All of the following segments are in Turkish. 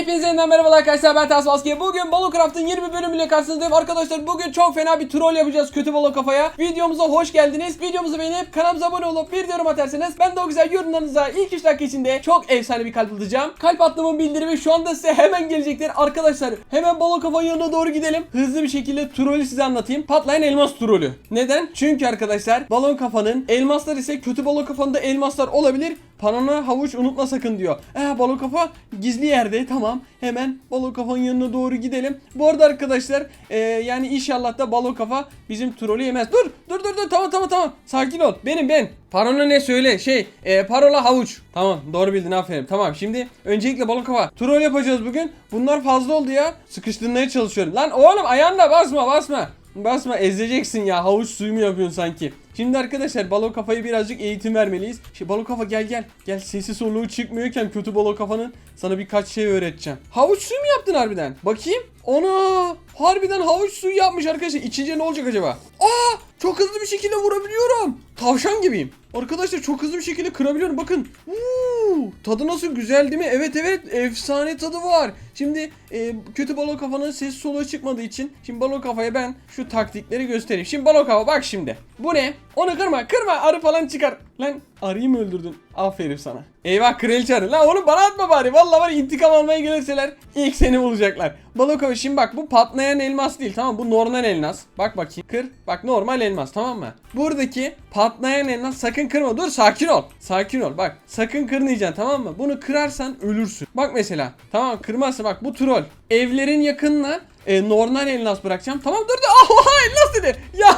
Hepinize yeniden merhabalar arkadaşlar ben Ters Maske. Bugün Balocraft'ın yeni bir bölümüyle karşınızdayım. Arkadaşlar bugün çok fena bir troll yapacağız kötü balon kafaya. Videomuza hoş geldiniz. Videomuzu beğenip kanalımıza abone olup bir yorum atarsanız ben de o güzel yorumlarınıza ilk 3 dakika içinde çok efsane bir kalp atacağım. Kalp attığımın bildirimi şu anda size hemen gelecektir. Arkadaşlar hemen balon kafanın yanına doğru gidelim. Hızlı bir şekilde trolü size anlatayım. Patlayan elmas trolü. Neden? Çünkü arkadaşlar balon kafanın elmaslar ise kötü balon kafanın da elmaslar olabilir. Panona havuç unutma sakın diyor. Eh balon kafa gizli yerde tamam. Hemen balon kafanın yanına doğru gidelim. Bu arada arkadaşlar e, yani inşallah da balon kafa bizim trolü yemez. Dur dur dur dur tamam tamam tamam. Sakin ol. Benim ben. Parola ne söyle şey e, parola havuç. Tamam doğru bildin aferin. Tamam şimdi öncelikle balon kafa. Troll yapacağız bugün. Bunlar fazla oldu ya. Sıkıştırmaya çalışıyorum. Lan oğlum ayağınla basma basma. Basma ezeceksin ya havuç suyu mu yapıyorsun sanki? Şimdi arkadaşlar balon kafayı birazcık eğitim vermeliyiz. Şey balon kafa gel gel. Gel sesi soluğu çıkmıyorken kötü balon kafanın sana birkaç şey öğreteceğim. Havuç suyu mu yaptın harbiden? Bakayım. Ana! Harbiden havuç suyu yapmış arkadaşlar. İçince ne olacak acaba? Aa! Çok hızlı bir şekilde vurabiliyorum. Tavşan gibiyim. Arkadaşlar çok hızlı bir şekilde kırabiliyorum. Bakın. Uuu, tadı nasıl güzel değil mi? Evet evet efsane tadı var. Şimdi e, kötü balon kafanın ses soluğu çıkmadığı için şimdi balon kafaya ben şu taktikleri göstereyim. Şimdi balon kafa bak şimdi. Bu ne? Onu kırma kırma arı falan çıkar. Lan arıyı mı öldürdün? Aferin sana. Eyvah kraliçe arı. Lan oğlum bana atma bari. Vallahi var intikam almaya gelirseler ilk seni bulacaklar. Balon kafa şimdi bak bu patlayan elmas değil tamam? Bu normal elmas. Bak bakayım. Kır. Bak normal elmas tamam mı? Buradaki patlayan elmas sakın kırma. Dur sakin ol. Sakin ol. Bak sakın kırmayacaksın tamam mı? Bunu kırarsan ölürsün. Bak mesela. Tamam kırmazsa bak bu troll. Evlerin yakınına e, normal elmas bırakacağım. Tamam dur dur. Oha elmas dedi. Ya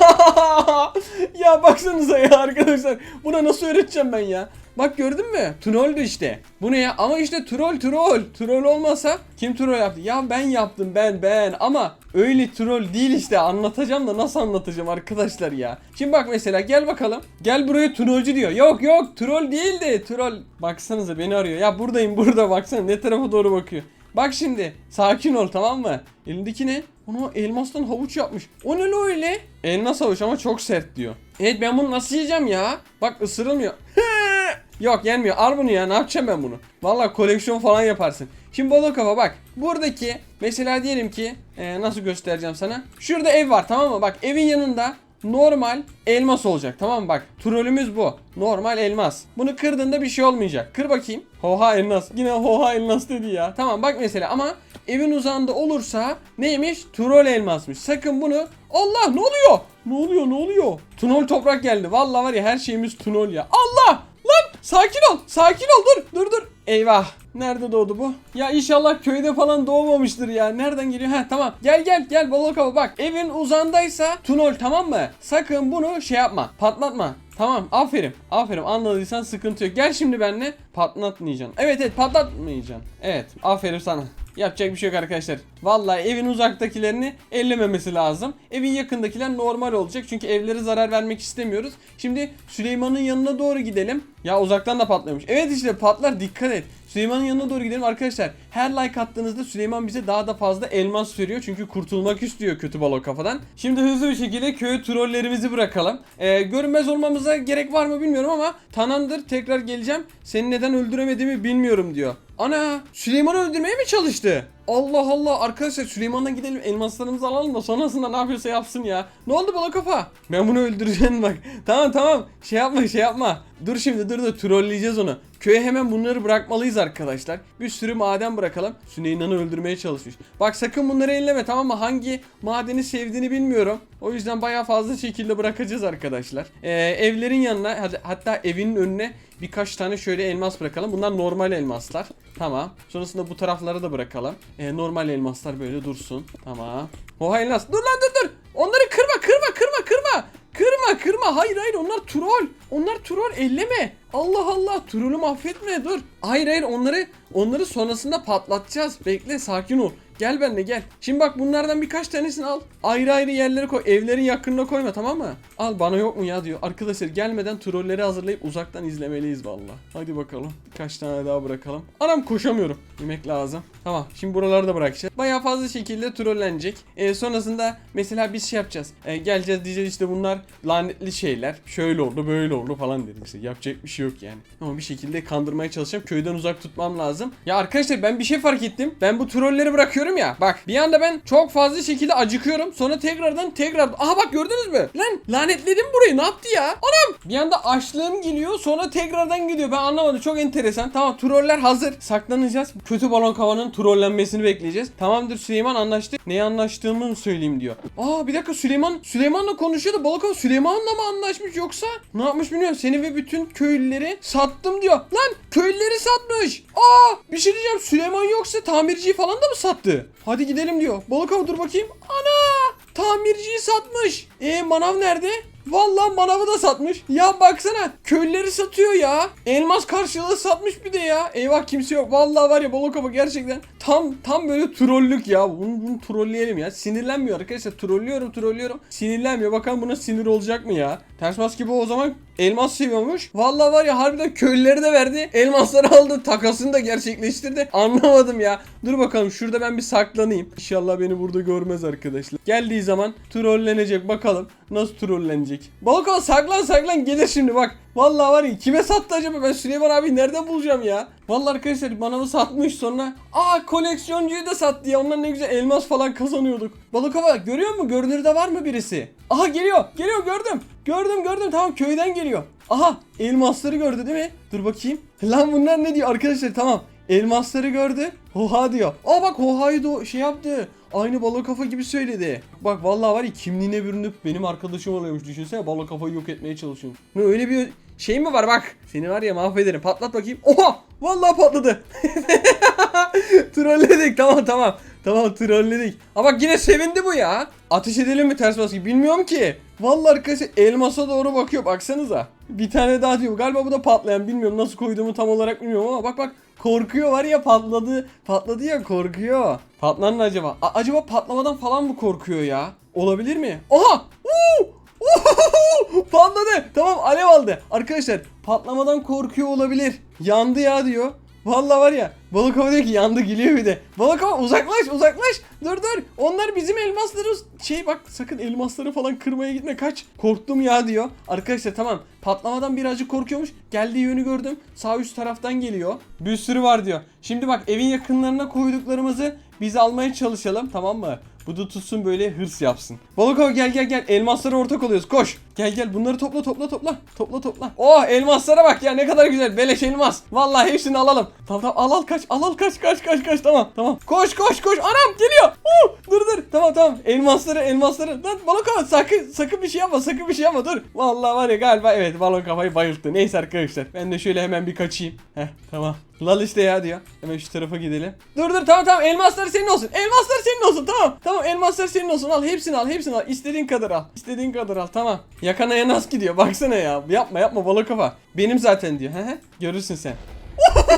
ya baksanıza ya arkadaşlar. Buna nasıl öğreteceğim ben ya? Bak gördün mü? Trolldü işte. Bu ne ya? Ama işte troll troll. Troll olmasa kim troll yaptı? Ya ben yaptım ben ben. Ama öyle troll değil işte. Anlatacağım da nasıl anlatacağım arkadaşlar ya. Şimdi bak mesela gel bakalım. Gel buraya trollcü diyor. Yok yok troll değil de troll. Baksanıza beni arıyor. Ya buradayım burada baksana ne tarafa doğru bakıyor. Bak şimdi sakin ol tamam mı? Elindeki ne? Onu elmastan havuç yapmış. O ne lo öyle? Elmas havuç ama çok sert diyor. Evet ben bunu nasıl yiyeceğim ya? Bak ısırılmıyor. Yok yenmiyor. Al bunu ya. Ne yapacağım ben bunu? Vallahi koleksiyon falan yaparsın. Şimdi balık kafa bak. Buradaki mesela diyelim ki e, nasıl göstereceğim sana? Şurada ev var tamam mı? Bak evin yanında normal elmas olacak tamam mı? Bak trolümüz bu. Normal elmas. Bunu kırdığında bir şey olmayacak. Kır bakayım. Hoha elmas. Yine hoha elmas dedi ya. Tamam bak mesela ama evin uzağında olursa neymiş? Troll elmasmış. Sakın bunu Allah ne oluyor? Ne oluyor ne oluyor? Tunol toprak geldi. Vallahi var ya her şeyimiz tunol ya. Allah! Lan sakin ol. Sakin ol dur. Dur dur. Eyvah. Nerede doğdu bu? Ya inşallah köyde falan doğmamıştır ya. Nereden geliyor? Ha tamam. Gel gel gel balık hava bak. Evin uzandaysa tunol tamam mı? Sakın bunu şey yapma. Patlatma. Tamam aferin. Aferin anladıysan sıkıntı yok. Gel şimdi benimle patlatmayacaksın. Evet evet patlatmayacaksın. Evet aferin sana. Yapacak bir şey yok arkadaşlar. Vallahi evin uzaktakilerini ellememesi lazım. Evin yakındakiler normal olacak. Çünkü evlere zarar vermek istemiyoruz. Şimdi Süleyman'ın yanına doğru gidelim. Ya uzaktan da patlıyormuş. Evet işte patlar dikkat et. Süleyman'ın yanına doğru gidelim arkadaşlar. Her like attığınızda Süleyman bize daha da fazla elmas veriyor. Çünkü kurtulmak istiyor kötü balon kafadan. Şimdi hızlı bir şekilde köye trollerimizi bırakalım. Ee, görünmez olmamıza gerek var mı bilmiyorum ama tamamdır tekrar geleceğim. Seni neden öldüremediğimi bilmiyorum diyor. Ana Süleyman'ı öldürmeye mi çalıştı? Allah Allah arkadaşlar Süleyman'a gidelim elmaslarımızı alalım da sonrasında ne yapıyorsa yapsın ya. Ne oldu bala kafa? Ben bunu öldüreceğim bak. Tamam tamam şey yapma şey yapma. Dur şimdi dur da trolleyeceğiz onu. Köye hemen bunları bırakmalıyız arkadaşlar. Bir sürü maden bırakalım. Süleyman'ı öldürmeye çalışmış. Bak sakın bunları elleme tamam mı? Hangi madeni sevdiğini bilmiyorum. O yüzden bayağı fazla şekilde bırakacağız arkadaşlar. Ee, evlerin yanına hat- hatta evinin önüne birkaç tane şöyle elmas bırakalım. Bunlar normal elmaslar. Tamam. Sonrasında bu taraflara da bırakalım. Ee, normal elmaslar böyle dursun. Tamam. Oha elmas. Dur lan dur dur. Onları kırma kırma kırma kırma. Kırma kırma. Hayır hayır onlar troll. Onlar troll elleme. Allah Allah trollü mahvetme dur. Hayır hayır onları onları sonrasında patlatacağız. Bekle sakin ol. Gel benimle gel. Şimdi bak bunlardan birkaç tanesini al. Ayrı ayrı yerlere koy. Evlerin yakınına koyma tamam mı? Al bana yok mu ya diyor. Arkadaşlar gelmeden trolleri hazırlayıp uzaktan izlemeliyiz valla. Hadi bakalım. Birkaç tane daha bırakalım. Anam koşamıyorum. Yemek lazım. Tamam şimdi buraları da bırakacağız. Bayağı fazla şekilde trollenecek. Ee, sonrasında mesela biz şey yapacağız. Ee, geleceğiz diyeceğiz işte bunlar lanetli şeyler. Şöyle oldu böyle oldu falan dedi işte. Yapacak bir şey yok yani. Ama bir şekilde kandırmaya çalışacağım. Köyden uzak tutmam lazım. Ya arkadaşlar ben bir şey fark ettim. Ben bu trolleri bırakıyorum ya. Bak bir anda ben çok fazla şekilde acıkıyorum. Sonra tekrardan tekrar. Aha bak gördünüz mü? Lan lanetledim burayı ne yaptı ya? Anam! Bir anda açlığım geliyor sonra tekrardan gidiyor. Ben anlamadım çok enteresan. Tamam troller hazır. Saklanacağız. Kötü balon kavanın trollenmesini bekleyeceğiz. Tamamdır Süleyman anlaştık. Neye anlaştığımı söyleyeyim diyor. Aa bir dakika Süleyman Süleyman'la konuşuyordu. Balık Hava Süleyman'la mı anlaşmış yoksa ne yapmış bilmiyorum. Seni ve bütün köylüleri sattım diyor. Lan köylüleri satmış. Aa bir şey diyeceğim. Süleyman yoksa tamirciyi falan da mı sattı? Hadi gidelim diyor. Balık Hava dur bakayım. Ana! Tamirciyi satmış. E manav nerede? Vallahi manavı da satmış. Ya baksana köylüleri satıyor ya. Elmas karşılığı satmış bir de ya. Eyvah kimse yok. Vallahi var ya Bolo Kafa gerçekten tam tam böyle trollük ya. Bunu, bunu trolleyelim ya. Sinirlenmiyor arkadaşlar. Trollüyorum trollüyorum. Sinirlenmiyor. Bakalım buna sinir olacak mı ya? Ters mas gibi o zaman elmas seviyormuş. Vallahi var ya harbiden köylüleri de verdi. Elmasları aldı. Takasını da gerçekleştirdi. Anlamadım ya. Dur bakalım şurada ben bir saklanayım. İnşallah beni burada görmez arkadaşlar. Geldiği zaman trollenecek bakalım. Nasıl trollenecek? Balkon saklan saklan gelir şimdi bak. Vallahi var ya kime sattı acaba ben Süleyman abi nereden bulacağım ya? Vallahi arkadaşlar manavı satmış sonra. Aa koleksiyoncuyu da sattı ya ondan ne güzel elmas falan kazanıyorduk. Balık hava görüyor mu? Görünürde var mı birisi? Aha geliyor geliyor gördüm. Gördüm gördüm tamam köyden geliyor. Aha elmasları gördü değil mi? Dur bakayım. Lan bunlar ne diyor arkadaşlar tamam. Elmasları gördü. Hoha diyor. Aa bak Hoha'yı şey yaptı. Aynı balık kafa gibi söyledi. Bak vallahi var ya kimliğine bürünüp benim arkadaşım oluyormuş düşünsene balık kafayı yok etmeye çalışıyorum. Ne öyle bir şey mi var bak. Seni var ya mahvederim. Patlat bakayım. Oha! Vallahi patladı. trolledik tamam tamam. Tamam trolledik. Ama bak yine sevindi bu ya. Ateş edelim mi ters baskı bilmiyorum ki. Vallahi arkadaşlar elmasa doğru bakıyor baksanıza. Bir tane daha diyor. Galiba bu da patlayan bilmiyorum nasıl koyduğumu tam olarak bilmiyorum ama bak bak korkuyor var ya patladı. Patladı ya korkuyor. Patlar mı acaba? A- acaba patlamadan falan mı korkuyor ya? Olabilir mi? Oha! Uuu! Patladı. Tamam alev aldı. Arkadaşlar patlamadan korkuyor olabilir. Yandı ya diyor. Vallahi var ya balık hava diyor ki yandı geliyor bir de. Balık hava uzaklaş uzaklaş. Dur dur. Onlar bizim elmasları şey bak sakın elmasları falan kırmaya gitme kaç. Korktum ya diyor. Arkadaşlar tamam patlamadan birazcık korkuyormuş. Geldiği yönü gördüm. Sağ üst taraftan geliyor. Bir sürü var diyor. Şimdi bak evin yakınlarına koyduklarımızı biz almaya çalışalım tamam mı? Bu da tutsun böyle hırs yapsın. Hava gel gel gel. Elmaslara ortak oluyoruz. Koş. Gel gel bunları topla topla topla. Topla topla. Oh elmaslara bak ya ne kadar güzel. Beleş elmas. Vallahi hepsini alalım. Tamam tamam al al kaç. Al al kaç kaç kaç kaç. Tamam tamam. Koş koş koş. Anam geliyor. Uh, dur dur. Tamam tamam. Elmasları elmasları. Lan hava sakın sakın bir şey yapma. Sakın bir şey yapma. Dur. Vallahi var ya galiba evet balon kafayı bayılttı. Neyse arkadaşlar. Ben de şöyle hemen bir kaçayım. Heh tamam. Lal işte ya diyor. Hemen şu tarafa gidelim. Dur dur tamam tamam elmaslar senin olsun. Elmaslar senin olsun tamam. Tamam elmaslar senin olsun. Al hepsini al hepsini al. İstediğin kadar al. İstediğin kadar al tamam. Yakana nasıl gidiyor baksana ya. Yapma yapma balık kafa. Benim zaten diyor. He. Görürsün sen.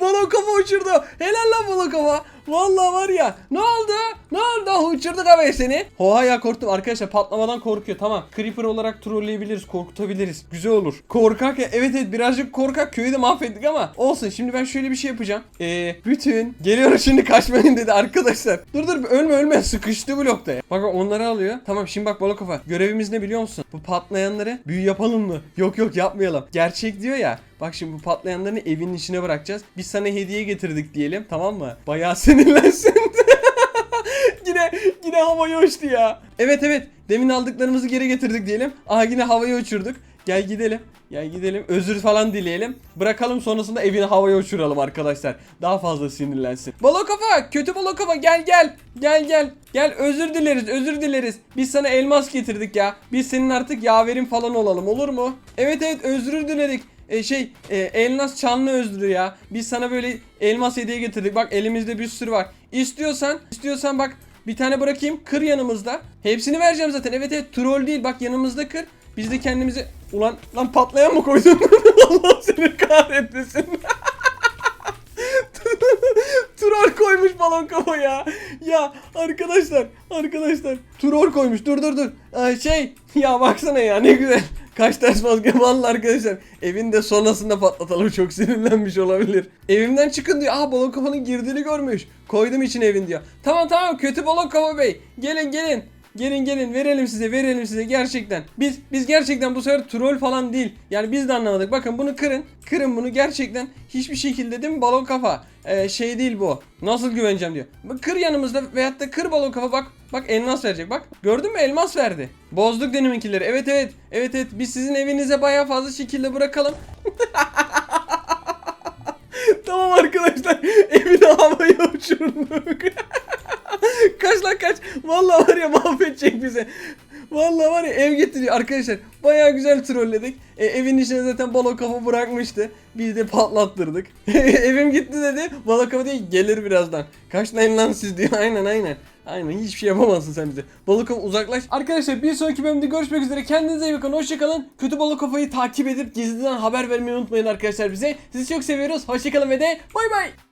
balon kafa uçurdu. Helal lan balon kafa. Vallahi var ya. Ne oldu? Ne oldu? Ah, Uçurduk havaya seni. Oha ya korktum arkadaşlar patlamadan korkuyor. Tamam. Creeper olarak trolleyebiliriz. Korkutabiliriz. Güzel olur. Korkak ya. Evet evet birazcık korkak. Köyü de mahvettik ama olsun. Şimdi ben şöyle bir şey yapacağım. Ee, bütün geliyorum şimdi kaçmayın dedi arkadaşlar. Dur dur ölme ölme. Sıkıştı blokta ya. Bak onları alıyor. Tamam şimdi bak balık kafa. Görevimiz ne biliyor musun? Bu patlayanları büyü yapalım mı? Yok yok yapmayalım. Gerçek diyor ya. Bak şimdi bu patlayanlarını evin içine bırakacağız. Biz sana hediye getirdik diyelim tamam mı? Bayağı sinirlensin. yine yine havaya uçtu ya. Evet evet demin aldıklarımızı geri getirdik diyelim. Aha yine havaya uçurduk. Gel gidelim. Gel gidelim. Özür falan dileyelim. Bırakalım sonrasında evini havaya uçuralım arkadaşlar. Daha fazla sinirlensin. Balo kafa, kötü balo kafa gel gel. Gel gel. Gel özür dileriz, özür dileriz. Biz sana elmas getirdik ya. Biz senin artık yaverin falan olalım olur mu? Evet evet özür diledik. E, şey e, elmas çanlı özrü ya. Biz sana böyle elmas hediye getirdik. Bak elimizde bir sürü var. İstiyorsan, istiyorsan bak bir tane bırakayım. Kır yanımızda. Hepsini vereceğim zaten. Evet evet troll değil. Bak yanımızda kır. Biz de kendimizi... Ulan lan patlayan mı koydun? Allah seni kahretmesin. Troll koymuş balon kafa ya. Ya arkadaşlar, arkadaşlar. Troll koymuş. Dur dur dur. Ee, şey ya baksana ya ne güzel. Kaç ters maske vallahi arkadaşlar. Evin de sonrasında patlatalım çok sinirlenmiş olabilir. Evimden çıkın diyor. Aha balon kafanın girdiğini görmüş. Koydum için evin diyor. Tamam tamam kötü balon kafa bey. Gelin gelin. Gelin gelin verelim size verelim size gerçekten. Biz biz gerçekten bu sefer troll falan değil. Yani biz de anlamadık. Bakın bunu kırın. Kırın bunu gerçekten hiçbir şekilde değil mi balon kafa? Ee, şey değil bu. Nasıl güveneceğim diyor. Kır yanımızda veyahut da kır balon kafa bak. Bak elmas verecek bak. Gördün mü elmas verdi. Bozduk deneminkileri. Evet evet. Evet evet biz sizin evinize bayağı fazla şekilde bırakalım. tamam arkadaşlar. Evi de havaya uçurduk. kaç lan kaç. Vallahi var ya mahvedecek bize. Vallahi var ya ev getiriyor arkadaşlar. Bayağı güzel trolledik. E, evin içine zaten balon kafa bırakmıştı. Biz de patlattırdık. Evim gitti dedi. Balon kafa diye gelir birazdan. Kaçlayın lan siz diyor. Aynen aynen. Aynen hiçbir şey yapamazsın sen bize. Balık kafa uzaklaş. Arkadaşlar bir sonraki bölümde görüşmek üzere. Kendinize iyi bakın. Hoşçakalın. Kötü balık kafayı takip edip gizliden haber vermeyi unutmayın arkadaşlar bize. Sizi çok seviyoruz. Hoşçakalın ve de bay bay.